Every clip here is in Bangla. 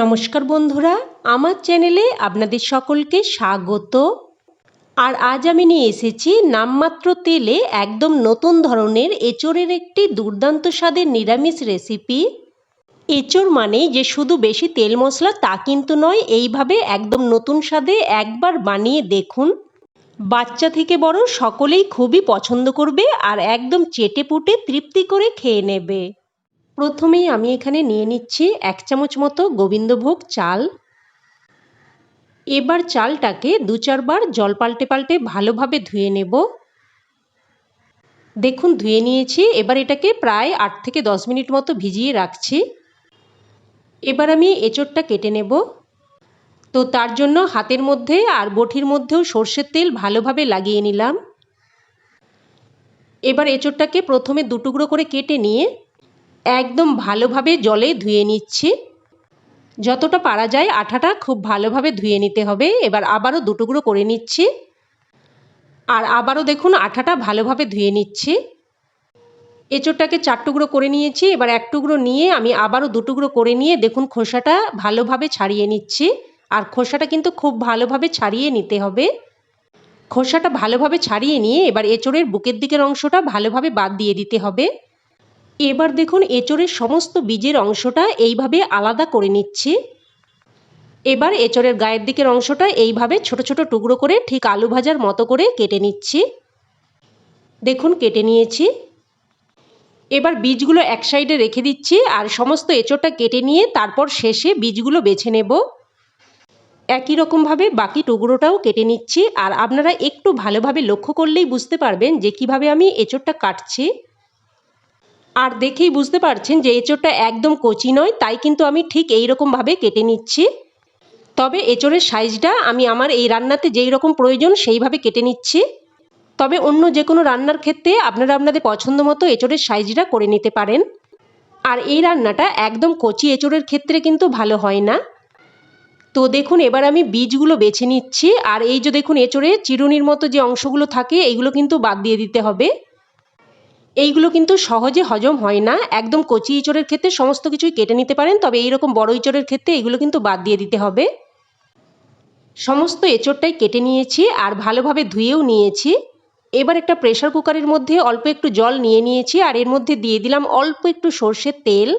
নমস্কার বন্ধুরা, আমার চ্যানেলে আপনাদের সকলকে স্বাগত। আর আজ আমি নিয়ে এসেছি নামমাত্র তেলে একদম নতুন ধরনের এঁচোড়ের একটি দুর্দান্ত স্বাদের নিরামিষ রেসিপি। এঁচোড় মানে যে শুধু বেশি তেল মশলা তা কিন্তু নয়, এইভাবে একদম নতুন স্বাদে একবার বানিয়ে দেখুন। বাচ্চা থেকে বড় সকলেই খুবই পছন্দ করবে আর একদম চেটে পুটে তৃপ্তি করে খেয়ে নেবে। প্রথমেই আমি এখানে নিয়ে নিচ্ছি এক চামচ মতো গোবিন্দভোগ চাল। এবার চালটাকে দু চারবার জল পাল্টে পাল্টে ভালোভাবে ধুয়ে নেব। দেখুন, ধুয়ে নিয়েছি। এবার এটাকে প্রায় আট থেকে দশ মিনিট মতো ভিজিয়ে রাখছি। এবার আমি এঁচোড়টা কেটে নেব। তো তার জন্য হাতের মধ্যে আর বটির মধ্যেও সর্ষের তেল ভালোভাবে লাগিয়ে নিলাম। এবার এঁচোড়টাকে প্রথমে দুটুকরো করে কেটে নিয়ে একদম ভালোভাবে জলে ধুয়ে নিচ্ছি। যতটা পারা যায় আঠাটা খুব ভালোভাবে ধুয়ে নিতে হবে। এবার আবারও দুটুকরো করে নিচ্ছি। আর আবারও দেখুন আঠাটা ভালোভাবে ধুয়ে নিচ্ছি। এঁচোড়টাকে চার টুকরো করে নিয়েছি। এবার এক টুকরো নিয়ে আমি আবারও দুটুকরো করে নিয়ে দেখুন খোসাটা ভালোভাবে ছাড়িয়ে নিচ্ছি। আর খোসাটা কিন্তু খুব ভালোভাবে ছাড়িয়ে নিতে হবে। খোসাটা ভালোভাবে ছাড়িয়ে নিয়ে এবার এঁচোড়ের বুকের দিকের অংশটা ভালোভাবে বাদ দিয়ে দিতে হবে। এবার দেখুন এঁচোড়ের সমস্ত বীজের অংশটা এইভাবে আলাদা করে নিচ্ছি। এবার এঁচোড়ের গায়ের দিকের অংশটা এইভাবে ছোট ছোট টুকরো করে ঠিক আলু ভাজার মতো করে কেটে নিচ্ছি। দেখুন কেটে নিয়েছি। এবার বীজগুলো এক সাইডে রেখে দিচ্ছি আর সমস্ত এঁচোড়টা কেটে নিয়ে তারপর শেষে বীজগুলো বেছে নেব। একই রকমভাবে বাকি টুকরোটাও কেটে নিচ্ছি আর আপনারা একটু ভালোভাবে লক্ষ্য করলেই বুঝতে পারবেন যে কীভাবে আমি এঁচোড়টা কাটছি। আর দেখেই বুঝতে পারছেন যে এঁচোড়টা একদম কচি নয়, তাই কিন্তু আমি ঠিক এই রকমভাবে কেটে নিচ্ছি। তবে এঁচোড়ের সাইজটা আমি আমার এই রান্নাতে যেই রকম প্রয়োজন সেইভাবে কেটে নিচ্ছি। তবে অন্য যে কোনো রান্নার ক্ষেত্রে আপনারা আপনাদের পছন্দ মতো এঁচোড়ের সাইজটা করে নিতে পারেন। আর এই রান্নাটা একদম কচি এঁচোড়ের ক্ষেত্রে কিন্তু ভালো হয় না। তো দেখুন, এবার আমি বীজগুলো বেছে নিচ্ছি। আর এই যে দেখুন, এঁচোড়ে চিরুনির মতো যে অংশগুলো থাকে এইগুলো কিন্তু বাদ দিয়ে দিতে হবে। এইগুলো কিন্তু সহজে হজম হয় না। একদম কচি ইঁচড়ের ক্ষেত্রে সমস্ত কিছুই কেটে নিতে পারেন, তবে এইরকম বড় ইঁচড়ের ক্ষেত্রে এগুলো কিন্তু বাদ দিয়ে দিতে হবে। সমস্ত এঁচড়টাই কেটে নিয়েছি আর ভালোভাবে ধুয়েও নিয়েছি। এবার একটা প্রেশার কুকারের মধ্যে অল্প একটু জল নিয়ে নিয়েছি আর এর মধ্যে দিয়ে দিলাম অল্প একটু সর্ষের তেল।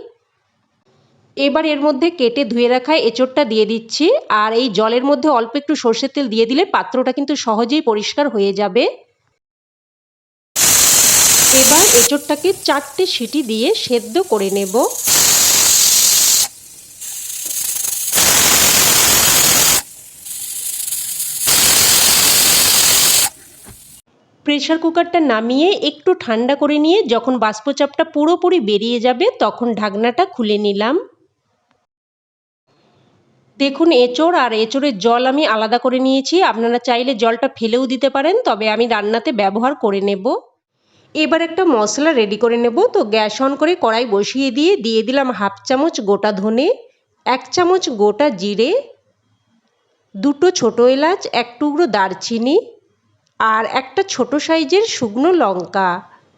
এবার এর মধ্যে কেটে ধুয়ে রাখা এঁচড়টা দিয়ে দিচ্ছি আর এই জলের মধ্যে অল্প একটু সর্ষের তেল দিয়ে দিলে পাত্রটা কিন্তু সহজেই পরিষ্কার হয়ে যাবে। এবার এঁচড়টাকে চারটে সিটি দিয়ে সেদ্ধ করে নেব। প্রেশার কুকারটা নামিয়ে একটু ঠান্ডা করে নিয়ে যখন বাষ্পচাপটা পুরোপুরি বেরিয়ে যাবে তখন ঢাকনাটা খুলে নিলাম। দেখুন, এঁচড় আর এঁচড়ের জল আমি আলাদা করে নিয়েছি। আপনারা চাইলে জলটা ফেলেও দিতে পারেন, তবে আমি রান্নাতে ব্যবহার করে নেব। এবার একটা মশলা রেডি করে নেব। তো গ্যাস অন করে কড়াই বসিয়ে দিয়ে দিয়ে দিলাম হাফ চামচ গোটা ধনে, এক চামচ গোটা জিরে, দুটো ছোটো এলাচ, এক টুকরো দারচিনি আর একটা ছোট সাইজের শুকনো লঙ্কা।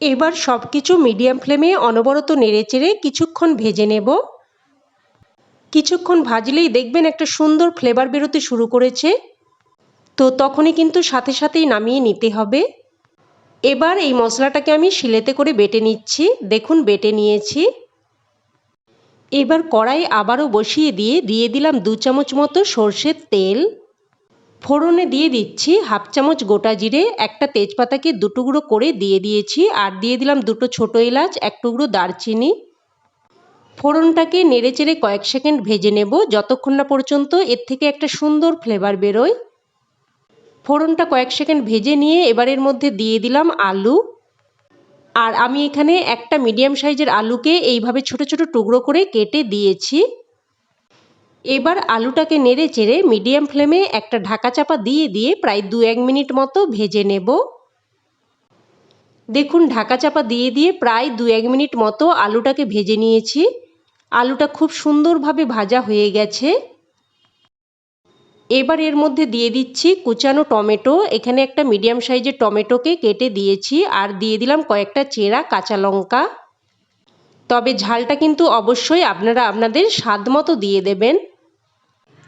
এবার সব কিছু মিডিয়াম ফ্লেমে অনবরত নেড়েচেড়ে কিছুক্ষণ ভেজে নেব। কিছুক্ষণ ভাজলেই দেখবেন একটা সুন্দর ফ্লেভার বেরোতে শুরু করেছে। তো তখনই কিন্তু সাথে সাথেই নামিয়ে নিতে হবে। এবার এই মশলাটাকে আমি শিলেতে করে বেটে নিচ্ছি। দেখুন, বেটে নিয়েছি। এবার কড়াই আবারও বসিয়ে দিয়ে দিয়ে দিলাম দু চামচ মতো সর্ষের তেল। ফোড়নে দিয়ে দিচ্ছি হাফ চামচ গোটা জিরে, একটা তেজপাতাকে দুটুকরো করে দিয়ে দিয়েছি। আর দিয়ে দিলাম দুটো ছোটো এলাচ, এক টুকরো দারচিনি। ফোড়নটাকে নেড়েচেড়ে কয়েক সেকেন্ড ভেজে নেব। যতক্ষণ না পর্যন্ত এর থেকে একটা সুন্দর ফ্লেভার বেরোয়। ফোড়নটা কয়েক সেকেন্ড ভেজে নিয়ে এবারের মধ্যে দিয়ে দিলাম আলু। আর আমি এখানে একটা মিডিয়াম সাইজের আলুকে এইভাবে ছোট ছোট টুকরো করে কেটে দিয়েছি। এবার আলুটাকে নেড়ে চেড়ে মিডিয়াম ফ্লেমে একটা ঢাকা চাপা দিয়ে দিয়ে প্রায় দু এক মিনিট মতো ভেজে নেব। দেখুন, ঢাকা চাপা দিয়ে দিয়ে প্রায় দু এক মিনিট মতো আলুটাকে ভেজে নিয়েছি। আলুটা খুব সুন্দরভাবে ভাজা হয়ে গেছে। এবার এর মধ্যে দিয়ে দিচ্ছি কুচানো টমেটো। এখানে একটা মিডিয়াম সাইজের টমেটোকে কেটে দিয়েছি আর দিয়ে দিলাম কয়েকটা চেরা কাঁচা লঙ্কা। তবে ঝালটা কিন্তু অবশ্যই আপনারা আপনাদের স্বাদ মতো দিয়ে দেবেন।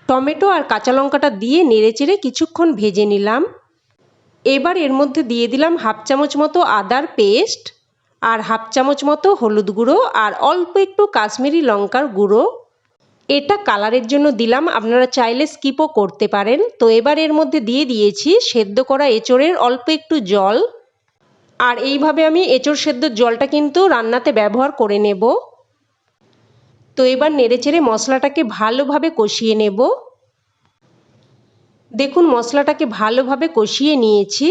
টমেটো আর কাঁচা লঙ্কাটা দিয়ে নেড়েচেড়ে কিছুক্ষণ ভেজে নিলাম। এবার এর মধ্যে দিয়ে দিলাম হাফ চামচ মতো আদার পেস্ট আর হাফ চামচ মতো হলুদ গুঁড়ো আর অল্প একটু কাশ্মীরি লঙ্কার গুঁড়ো। এটা কালারের জন্য দিলাম। আপনারা চাইলে স্কিপও করতে পারেন। তো এবার এর মধ্যে দিয়ে দিয়েছি সেদ্ধ করা এঁচড়ের অল্প একটু জল। আর এইভাবে আমি এঁচড় সেদ্ধর জলটা কিন্তু রান্নাতে ব্যবহার করে নেব। তো এবার নেড়েচেড়ে মশলাটাকে ভালোভাবে কষিয়ে নেব। দেখুন, মশলাটাকে ভালোভাবে কষিয়ে নিয়েছি।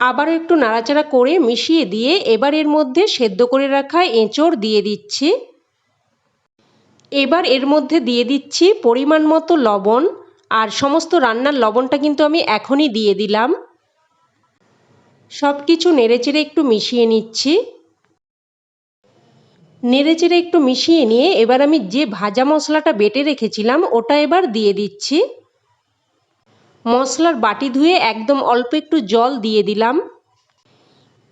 আবারও একটু নাড়াচাড়া করে মিশিয়ে দিয়ে এবার এর মধ্যে সেদ্ধ করে রাখা এঁচড় দিয়ে দিচ্ছি। এবার এর মধ্যে দিয়ে দিচ্ছি পরিমাণ মতো লবণ, আর সমস্ত রান্নার লবণটা কিন্তু আমি এখনই দিয়ে দিলাম। সব কিছু নেড়েচেড়ে একটু মিশিয়ে নিচ্ছি। নেড়েচেড়ে একটু মিশিয়ে নিয়ে এবার আমি যে ভাজা মশলাটা বেটে রেখেছিলাম, ওটা এবার দিয়ে দিচ্ছি। মশলার বাটি ধুয়ে একদম অল্প একটু জল দিয়ে দিলাম।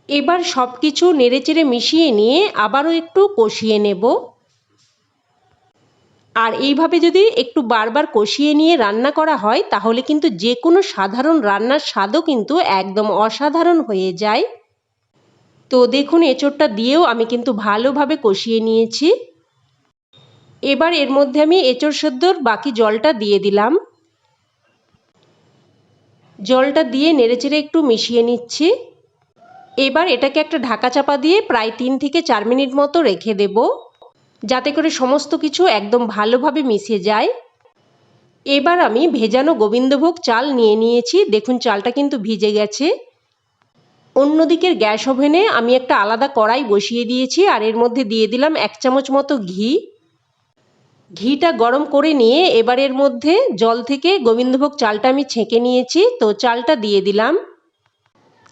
এবার সব কিছু নেড়েচেড়ে মিশিয়ে নিয়ে আবারও একটু কষিয়ে নেব। আর এইভাবে যদি একটু বারবার কষিয়ে নিয়ে রান্না করা হয়, তাহলে কিন্তু যে কোনো সাধারণ রান্নার স্বাদও কিন্তু একদম অসাধারণ হয়ে যায়। তো দেখুন, এঁচোড়টা দিয়েও আমি কিন্তু ভালোভাবে কষিয়ে নিয়েছি। এবার এর মধ্যে আমি এঁচোড় সেদ্ধর বাকি জলটা দিয়ে দিলাম। জলটা দিয়ে নেড়েচেড়ে একটু মিশিয়ে নিচ্ছি। এবার এটাকে একটা ঢাকা চাপা দিয়ে প্রায় তিন থেকে চার মিনিট মতো রেখে দেব। যাতে করে সমস্ত কিছু একদম ভালোভাবে মিশে যায়। এবার আমি ভেজানো গোবিন্দভোগ চাল নিয়ে নিয়েছি। দেখুন, চালটা কিন্তু ভিজে গেছে। অন্যদিকের গ্যাস ওভেনে আমি একটা আলাদা কড়াই বসিয়ে দিয়েছি আর এর মধ্যে দিয়ে দিলাম এক চামচ মতো ঘি। ঘিটা গরম করে নিয়ে এবার এর মধ্যে জল থেকে গোবিন্দভোগ চালটা আমি ছেঁকে নিয়েছি। তো চালটা দিয়ে দিলাম।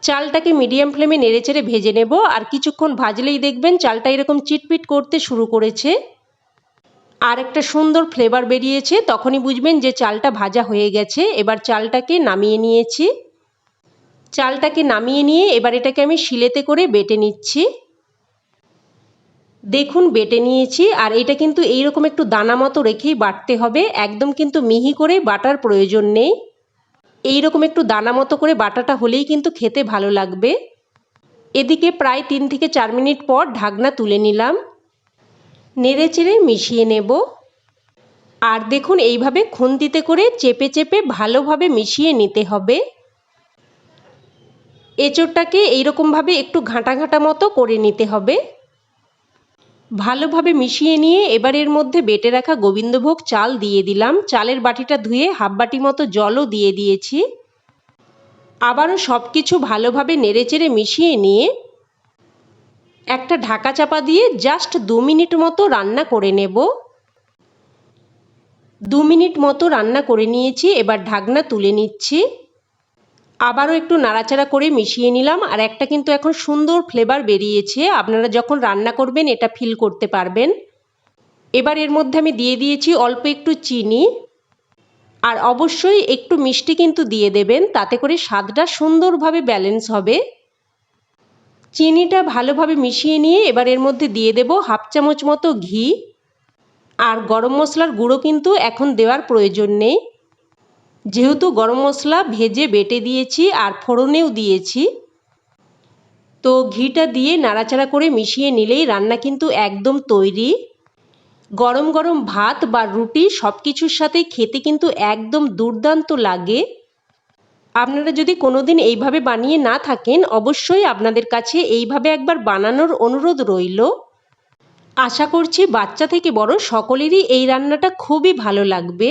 চালটাকে মিডিয়াম ফ্লেমে নেড়েচেড়ে ভেজে নেব। আর কিছুক্ষণ ভাজলেই দেখবেন চালটা এরকম চিটপিট করতে শুরু করেছে। আর একটা সুন্দর ফ্লেভার বেরিয়েছে। তখনই বুঝবেন যে চালটা ভাজা হয়ে গেছে। এবার চালটাকে নামিয়ে নিয়েছি। চালটাকে নামিয়ে নিয়ে এবার এটাকে আমি শিলেতে করে বেটে নিচ্ছি। দেখুন, বেটে নিয়েছি। আর এটা কিন্তু এইরকম একটু দানা মতো রেখেই বাটতে হবে। একদম কিন্তু মিহি করে বাটার প্রয়োজন নেই। এইরকম একটু দানা মতো করে বাটাটা হলেই কিন্তু খেতে ভালো লাগবে। এদিকে প্রায় তিন থেকে চার মিনিট পর ঢাকনা তুলে নিলাম। নেড়ে চেড়ে মিশিয়ে নেব। আর দেখুন, এইভাবে খুন্তিতে করে চেপে চেপে ভালোভাবে মিশিয়ে নিতে হবে। এঁচোড়টাকে এইরকমভাবে একটু ঘাঁটা ঘাঁটা মতো করে নিতে হবে। ভালোভাবে মিশিয়ে নিয়ে এবার এর মধ্যে বেটে রাখা গোবিন্দভোগ চাল দিয়ে দিলাম। চালের বাটিটা ধুয়ে হাফ বাটি মতো জলও দিয়ে দিয়েছি। আবারও সব কিছু ভালোভাবে নেড়েচেড়ে মিশিয়ে নিয়ে একটা ঢাকা চাপা দিয়ে জাস্ট দু মিনিট মতো রান্না করে নেব। দু মিনিট মতো রান্না করে নিয়েছি, এবার ঢাকনা তুলে নিচ্ছি। আবারও একটু নাড়াচাড়া করে মিশিয়ে নিলাম, আর একটা কিন্তু এখন সুন্দর ফ্লেভার বেরিয়েছে। আপনারা যখন রান্না করবেন, এটা ফিল করতে পারবেন। এবার এর মধ্যে আমি দিয়ে দিয়েছি অল্প একটু চিনি, আর অবশ্যই একটু মিষ্টি কিন্তু দিয়ে দেবেন, তাতে করে স্বাদটা সুন্দরভাবে ব্যালেন্স হবে। চিনিটা ভালোভাবে মিশিয়ে নিয়ে এবার এর মধ্যে দিয়ে দেব হাফ চামচ মতো ঘি, আর গরম মশলার গুঁড়ো কিন্তু এখন দেওয়ার প্রয়োজন নেই। যেহেতু গরম মশলা ভেজে বেটে দিয়েছি আর ফোড়নেও দিয়েছি, তো ঘিটা দিয়ে নাড়াচাড়া করে মিশিয়ে নিলেই রান্না কিন্তু একদম তৈরি। গরম গরম ভাত বা রুটি সব কিছুর সাথে খেতে কিন্তু একদম দুর্দান্ত লাগে। আপনারা যদি কোনো দিন এইভাবে বানিয়ে না থাকেন, অবশ্যই আপনাদের কাছে এইভাবে একবার বানানোর অনুরোধ রইল। আশা করছি বাচ্চা থেকে বড় সকলেরই এই রান্নাটা খুবই ভালো লাগবে।